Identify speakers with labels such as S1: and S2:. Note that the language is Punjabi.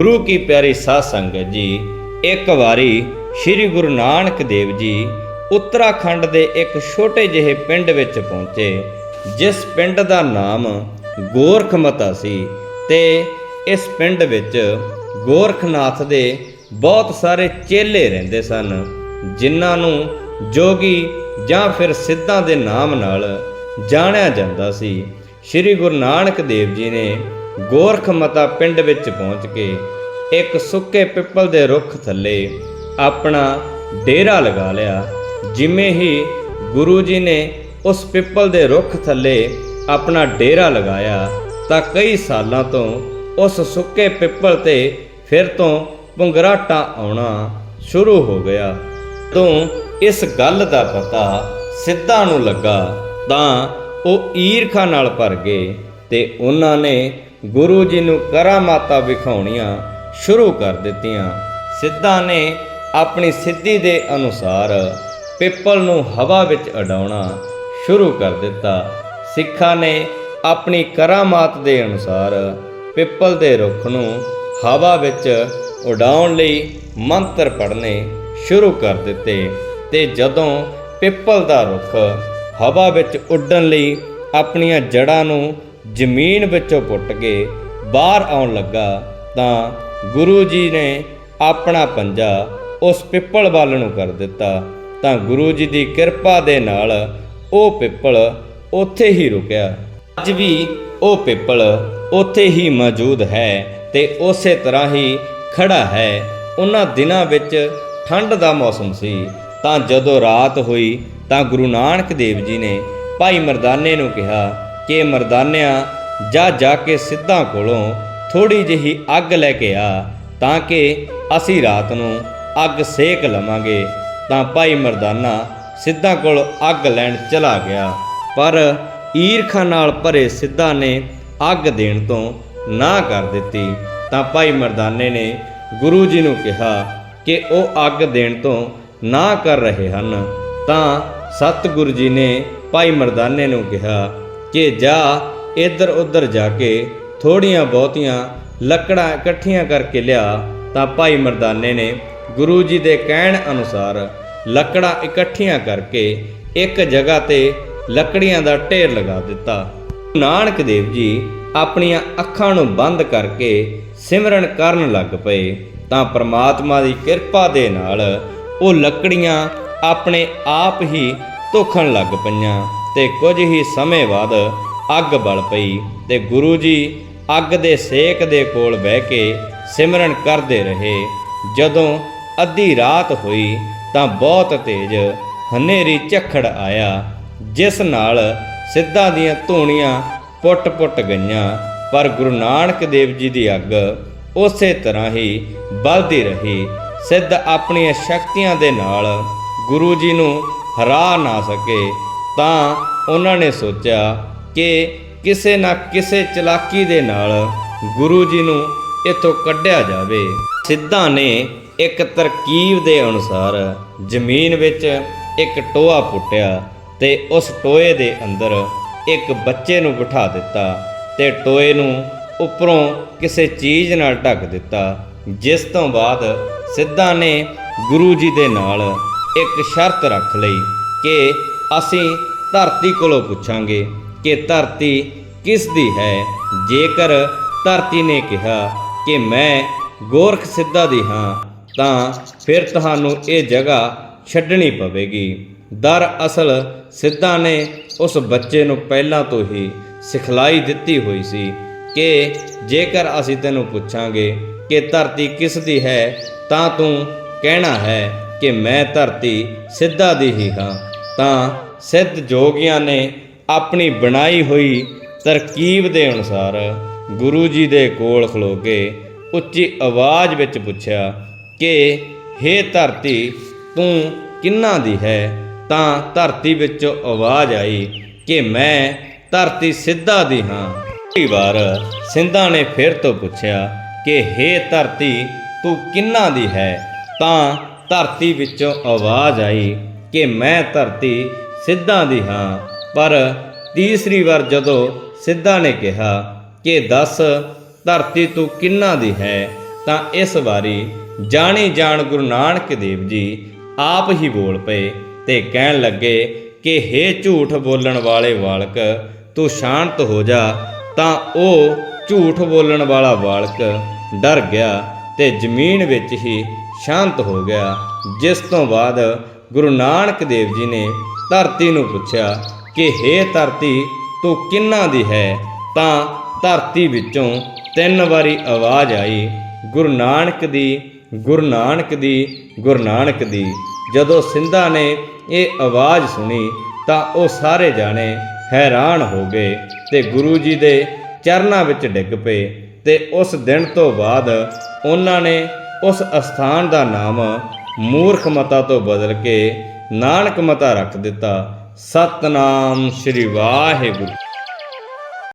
S1: ਗੁਰੂ ਕੀ ਪਿਆਰੀ ਸਾਧ ਸੰਗਤ ਜੀ, ਇੱਕ ਵਾਰੀ ਸ੍ਰੀ ਗੁਰੂ ਨਾਨਕ ਦੇਵ ਜੀ ਉੱਤਰਾਖੰਡ ਦੇ ਇੱਕ ਛੋਟੇ ਜਿਹੇ ਪਿੰਡ ਵਿੱਚ ਪਹੁੰਚੇ, ਜਿਸ ਪਿੰਡ ਦਾ ਨਾਮ ਗੋਰਖਮਤਾ ਸੀ ਤੇ ਇਸ ਪਿੰਡ ਵਿੱਚ ਗੋਰਖਨਾਥ ਦੇ ਬਹੁਤ ਸਾਰੇ ਚੇਲੇ ਰਹਿੰਦੇ ਸਨ, ਜਿਨ੍ਹਾਂ ਨੂੰ ਜੋਗੀ ਜਾਂ ਫਿਰ ਸਿੱਧਾਂ ਦੇ ਨਾਮ ਨਾਲ ਜਾਣਿਆ ਜਾਂਦਾ ਸੀ। ਸ੍ਰੀ ਗੁਰੂ ਨਾਨਕ ਦੇਵ ਜੀ ਨੇ ਗੋਰਖ ਮਤਾ ਪਿੰਡ ਵਿੱਚ ਪਹੁੰਚ ਕੇ ਇੱਕ ਸੁੱਕੇ ਪਿੱਪਲ ਦੇ ਰੁੱਖ ਥੱਲੇ ਆਪਣਾ ਡੇਰਾ ਲਗਾ ਲਿਆ, ਜਿਵੇਂ ਹੀ ਗੁਰੂ ਜੀ ਨੇ ਉਸ ਪਿੱਪਲ ਦੇ ਰੁੱਖ ਥੱਲੇ ਆਪਣਾ ਡੇਰਾ ਲਗਾਇਆ, ਤਾਂ ਕਈ ਸਾਲਾਂ ਤੋਂ ਉਸ ਸੁੱਕੇ ਪਿੱਪਲ ਤੇ ਫਿਰ ਤੋਂ ਪੁੰਗਰਾਟਾ ਆਉਣਾ ਸ਼ੁਰੂ ਹੋ ਗਿਆ। ਤੋਂ ਇਸ ਗੱਲ ਦਾ ਪਤਾ ਸਿੱਧਾ ਨੂੰ ਲੱਗਾ, ਤਾਂ ਉਹ ਈਰਖਾ ਨਾਲ ਭਰ ਗਏ ਤੇ ਉਹਨਾਂ ਨੇ ਗੁਰੂ ਜੀ ਨੂੰ ਕਰਾਮਾਤਾ ਵਿਖਾਉਣੀਆਂ ਸ਼ੁਰੂ ਕਰ ਦਿੱਤੀਆਂ। ਸਿੱਧਾ ਨੇ ਆਪਣੀ ਸਿੱਧੀ ਦੇ ਅਨੁਸਾਰ ਪਿੱਪਲ ਨੂੰ ਹਵਾ ਵਿੱਚ ਉਡਾਉਣਾ ਸ਼ੁਰੂ ਕਰ ਦਿੱਤਾ। ਸਿੱਖਾਂ ਨੇ ਆਪਣੀ ਕਰਾਮਾਤ ਦੇ ਅਨੁਸਾਰ ਪਿੱਪਲ ਦੇ ਰੁੱਖ ਨੂੰ ਹਵਾ ਵਿੱਚ ਉਡਾਉਣ ਲਈ ਮੰਤਰ ਪੜ੍ਹਨੇ ਸ਼ੁਰੂ ਕਰ ਦਿੱਤੇ ਤੇ ਜਦੋਂ ਪਿੱਪਲ ਦਾ ਰੁੱਖ ਹਵਾ ਵਿੱਚ ਉੱਡਣ ਲਈ ਆਪਣੀਆਂ ਜੜ੍ਹਾਂ ਨੂੰ ਜ਼ਮੀਨ ਵਿੱਚੋਂ ਪੁੱਟ ਕੇ ਬਾਹਰ ਆਉਣ ਲੱਗਾ ਤਾਂ ਗੁਰੂ ਜੀ ਨੇ ਆਪਣਾ ਪੰਜਾ ਉਸ ਪਿੱਪਲ ਵੱਲ ਨੂੰ ਕਰ ਦਿੱਤਾ। ਤਾਂ ਗੁਰੂ ਜੀ ਦੀ ਕਿਰਪਾ ਦੇ ਨਾਲ ਉਹ ਪਿੱਪਲ ਉੱਥੇ ਹੀ ਰੁਕਿਆ। ਅੱਜ ਵੀ ਉਹ ਪਿੱਪਲ ਉੱਥੇ ਹੀ ਮੌਜੂਦ ਹੈ ਤੇ ਉਸੇ ਤਰ੍ਹਾਂ ਹੀ ਖੜਾ ਹੈ। ਉਹਨਾਂ ਦਿਨਾਂ ਵਿੱਚ ਠੰਡ ਦਾ ਮੌਸਮ ਸੀ। ਤਾਂ ਜਦੋਂ ਰਾਤ ਹੋਈ ਤਾਂ ਗੁਰੂ ਨਾਨਕ ਦੇਵ ਜੀ ਨੇ ਭਾਈ ਮਰਦਾਨੇ ਨੂੰ ਕਿਹਾ ਕਿ ਮਰਦਾਨਿਆਂ, ਜਾ ਜਾ ਕੇ ਸਿੱਧਾਂ ਕੋਲੋਂ ਥੋੜੀ ਜਿਹੀ ਅੱਗ ਲੈ ਕੇ ਆ, ਤਾਂ ਕਿ ਅਸੀਂ ਰਾਤ ਨੂੰ ਅੱਗ ਸੇਕ ਲਵਾਂਗੇ, ਤਾਂ ਭਾਈ ਮਰਦਾਨਾ ਸਿੱਧਾਂ ਕੋਲ ਅੱਗ ਲੈਣ ਚਲਾ ਗਿਆ। ਪਰ ਈਰਖਾ ਨਾਲ ਭਰੇ ਸਿੱਧਾ ਨੇ ਅੱਗ ਦੇਣ ਤੋਂ ਨਾ ਕਰ ਦਿੱਤੀ। ਤਾਂ ਭਾਈ ਮਰਦਾਨੇ ਨੇ ਗੁਰੂ ਜੀ ਨੂੰ ਕਿਹਾ ਕਿ ਉਹ ਅੱਗ ਦੇਣ ਤੋਂ ਨਾ ਕਰ ਰਹੇ ਹਨ। ਤਾਂ ਸਤਿਗੁਰੂ ਜੀ ਨੇ ਭਾਈ ਮਰਦਾਨੇ ਨੂੰ ਕਿਹਾ ਕਿ ਜਾ ਇੱਧਰ ਉੱਧਰ ਜਾ ਕੇ ਥੋੜੀਆਂ ਬਹੁਤੀਆਂ ਲੱਕੜਾਂ ਇਕੱਠੀਆਂ ਕਰਕੇ ਲਿਆ ਤਾਂ ਭਾਈ ਮਰਦਾਨੇ ਨੇ ਗੁਰੂ ਜੀ ਦੇ ਕਹਿਣ ਅਨੁਸਾਰ ਲੱਕੜਾਂ ਇਕੱਠੀਆਂ ਕਰਕੇ ਇੱਕ ਜਗ੍ਹਾ ਤੇ ਲੱਕੜੀਆਂ ਦਾ ਢੇਰ ਲਗਾ ਦਿੱਤਾ। ਨਾਨਕ ਦੇਵ ਜੀ ਆਪਣੀਆਂ ਅੱਖਾਂ ਨੂੰ ਬੰਦ ਕਰਕੇ ਸਿਮਰਨ ਕਰਨ ਲੱਗ ਪਏ ਤਾਂ ਪ੍ਰਮਾਤਮਾ ਦੀ ਕਿਰਪਾ ਦੇ ਨਾਲ ਉਹ ਲੱਕੜੀਆਂ ਆਪਣੇ ਆਪ ਹੀ ਧੋਖਣ ਲੱਗ ਪਈਆਂ। ਤੇ ਕੁਝ ਹੀ ਸਮੇਂ ਬਾਅਦ ਅੱਗ ਬਲ ਪਈ ਤੇ ਗੁਰੂ ਜੀ ਅੱਗ ਦੇ ਸੇਕ ਦੇ ਕੋਲ ਬਹਿ ਕੇ ਸਿਮਰਨ ਕਰਦੇ ਰਹੇ। ਜਦੋਂ ਅੱਧੀ ਰਾਤ ਹੋਈ ਤਾਂ ਬਹੁਤ ਤੇਜ਼ ਹਨੇਰੀ ਝੱਖੜ ਆਇਆ, ਜਿਸ ਨਾਲ ਸਿੱਧਾਂ ਦੀਆਂ ਧੂਣੀਆਂ ਪੁੱਟ-ਪੁੱਟ ਗਈਆਂ। ਪਰ ਗੁਰੂ ਨਾਨਕ ਦੇਵ ਜੀ ਦੀ ਅੱਗ ਉਸੇ ਤਰ੍ਹਾਂ ਹੀ ਬਲਦੀ ਰਹੀ। ਸਿੱਧ ਆਪਣੀਆਂ ਸ਼ਕਤੀਆਂ ਦੇ ਨਾਲ ਗੁਰੂ ਜੀ ਨੂੰ ਹਰਾ ਨਾ ਸਕੇ ਤਾਂ ਉਹਨਾਂ ਨੇ ਸੋਚਿਆ ਕਿ ਕਿਸੇ ਨਾ ਕਿਸੇ ਚਲਾਕੀ ਦੇ ਨਾਲ ਗੁਰੂ ਜੀ ਨੂੰ ਇੱਥੋਂ ਕੱਢਿਆ ਜਾਵੇ। ਸਿੱਧਾ ਨੇ ਇੱਕ ਤਰਕੀਬ ਦੇ ਅਨੁਸਾਰ ਜ਼ਮੀਨ ਵਿੱਚ ਇੱਕ ਟੋਆ ਪੁੱਟਿਆ ਤੇ ਉਸ ਟੋਏ ਦੇ ਅੰਦਰ ਇੱਕ ਬੱਚੇ ਨੂੰ ਬਿਠਾ ਦਿੱਤਾ ਤੇ ਟੋਏ ਨੂੰ ਉੱਪਰੋਂ ਕਿਸੇ ਚੀਜ਼ ਨਾਲ ਢੱਕ ਦਿੱਤਾ, ਜਿਸ ਤੋਂ ਬਾਅਦ ਸਿੱਧਾ ਨੇ ਗੁਰੂ ਜੀ ਦੇ ਨਾਲ ਇੱਕ ਸ਼ਰਤ ਰੱਖ ਲਈ ਕਿ ਅਸੀਂ ਧਰਤੀ ਕੋਲੋਂ ਪੁੱਛਾਂਗੇ ਕਿ ਧਰਤੀ ਕਿਸ ਦੀ ਹੈ? ਜੇਕਰ ਧਰਤੀ ਨੇ ਕਿਹਾ ਕਿ ਮੈਂ ਗੋਰਖ ਸਿੱਧਾ ਦੀ ਹਾਂ, ਤਾਂ ਫਿਰ ਤੁਹਾਨੂੰ ਇਹ ਜਗ੍ਹਾ ਛੱਡਣੀ ਪਵੇਗੀ। ਦਰ ਅਸਲ ਸਿੱਧਾ ਨੇ ਉਸ ਬੱਚੇ ਨੂੰ ਪਹਿਲਾਂ ਤੋਂ ਹੀ ਸਿਖਲਾਈ ਦਿੱਤੀ ਹੋਈ ਸੀ ਕਿ ਜੇਕਰ ਅਸੀਂ ਤੈਨੂੰ ਪੁੱਛਾਂਗੇ ਕਿ ਧਰਤੀ ਕਿਸ ਦੀ ਹੈ, ਤਾਂ ਤੂੰ ਕਹਿਣਾ ਹੈ ਕਿ ਮੈਂ ਧਰਤੀ ਸਿੱਧਾ ਦੀ ਹੀ ਹਾਂ, ਤਾਂ ਸਿੱਧ ਜੋਗੀਆਂ ਨੇ ਆਪਣੀ ਬਣਾਈ ਹੋਈ ਤਰਕੀਬ ਦੇ ਅਨੁਸਾਰ ਗੁਰੂ ਜੀ ਦੇ ਕੋਲ ਖਲੋ ਕੇ ਉੱਚੀ ਆਵਾਜ਼ ਵਿੱਚ ਪੁੱਛਿਆ ਕਿ, ਹੇ ਧਰਤੀ, ਤੂੰ ਕਿੰਨਾ ਦੀ ਹੈ? ਤਾਂ ਧਰਤੀ ਵਿੱਚੋਂ ਆਵਾਜ਼ ਆਈ ਕਿ ਮੈਂ ਧਰਤੀ ਸਿੱਧਾ ਦੀ ਹਾਂ। ਕਈ ਵਾਰ ਸਿੰਧਾ ਨੇ ਫਿਰ ਤੋਂ ਪੁੱਛਿਆ ਕਿ, ਹੇ ਧਰਤੀ, ਤੂੰ ਕਿੰਨਾ ਦੀ ਹੈ? ਤਾਂ ਧਰਤੀ ਵਿੱਚੋਂ ਆਵਾਜ਼ ਆਈ ਕਿ ਮੈਂ ਧਰਤੀ ਸਿੱਧਾ ਦੀ ਹਾਂ। ਪਰ ਤੀਸਰੀ ਵਾਰ ਜਦੋਂ ਸਿੱਧਾ ਨੇ ਕਿਹਾ ਕਿ ਦੱਸ, ਧਰਤੀ ਤੂੰ ਕਿੰਨਾ ਦੀ ਹੈ, ਤਾਂ ਇਸ ਵਾਰੀ ਜਾਣੀ ਜਾਣ ਗੁਰੂ ਨਾਨਕ ਦੇਵ ਜੀ ਆਪ ਹੀ ਬੋਲ ਪਏ ਤੇ ਕਹਿਣ ਲੱਗੇ ਕਿ ਹੇ ਝੂਠ ਬੋਲਣ ਵਾਲੇ ਵਾਲਕ, ਤੂੰ ਸ਼ਾਂਤ ਹੋ ਜਾ, ਤਾਂ ਉਹ ਝੂਠ ਬੋਲਣ ਵਾਲਾ ਵਾਲਕ ਡਰ ਗਿਆ ਤੇ ਜ਼ਮੀਨ ਵਿੱਚ ਹੀ ਸ਼ਾਂਤ ਹੋ ਗਿਆ, ਜਿਸ ਤੋਂ ਬਾਅਦ ਗੁਰੂ ਨਾਨਕ ਦੇਵ ਜੀ ਨੇ ਧਰਤੀ ਨੂੰ ਪੁੱਛਿਆ ਕਿ, ਹੇ ਧਰਤੀ, ਤੂੰ ਕਿੰਨਾ ਦੀ ਹੈ? ਤਾਂ ਧਰਤੀ ਵਿੱਚੋਂ ਤਿੰਨ ਵਾਰੀ ਆਵਾਜ਼ ਆਈ, ਗੁਰੂ ਨਾਨਕ ਦੀ, ਗੁਰੂ ਨਾਨਕ ਦੀ, ਗੁਰੂ ਨਾਨਕ ਦੀ। ਜਦੋਂ ਸਿੰਧਾ ਨੇ ਇਹ ਆਵਾਜ਼ ਸੁਣੀ, ਤਾਂ ਉਹ ਸਾਰੇ ਜਾਣੇ ਹੈਰਾਨ ਹੋ ਗਏ ਤੇ ਗੁਰੂ ਜੀ ਦੇ ਚਰਨਾਂ ਵਿੱਚ ਡਿੱਗ ਪਏ ਤੇ ਉਸ ਦਿਨ ਤੋਂ ਬਾਅਦ ਉਹਨਾਂ ਨੇ ਉਸ ਅਸਥਾਨ ਦਾ ਨਾਮ ਮੂਰਖ ਮਤਾ ਤੋਂ ਬਦਲ ਕੇ ਨਾਨਕ ਮਤਾ ਰੱਖ ਦਿੱਤਾ। ਸਤਨਾਮ ਸ੍ਰੀ ਵਾਹਿਗੁਰੂ।